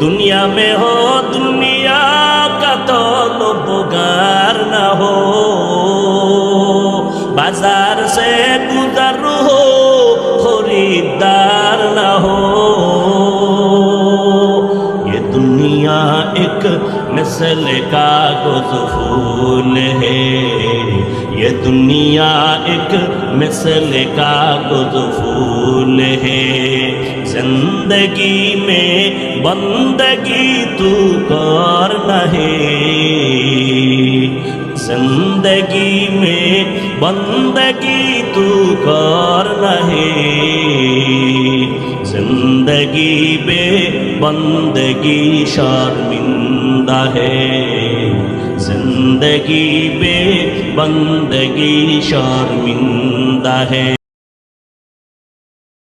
دنیا میں ہو، دنیا کا تو لبگار نہ ہو۔ بازار سے گزر ہو، خریدار نہ ہو۔ یہ دنیا ایک مثل کا گزفول ہے۔ یہ دنیا ایک مثل کا گد پھول ہے۔ जिंदगी में बंदगी तू कर नहीं जिंदगी में बंदगी तू कर नहीं जिंदगी बे बंदगी शर्मिंदा है जिंदगी बे बंदगी शर्मिंदा है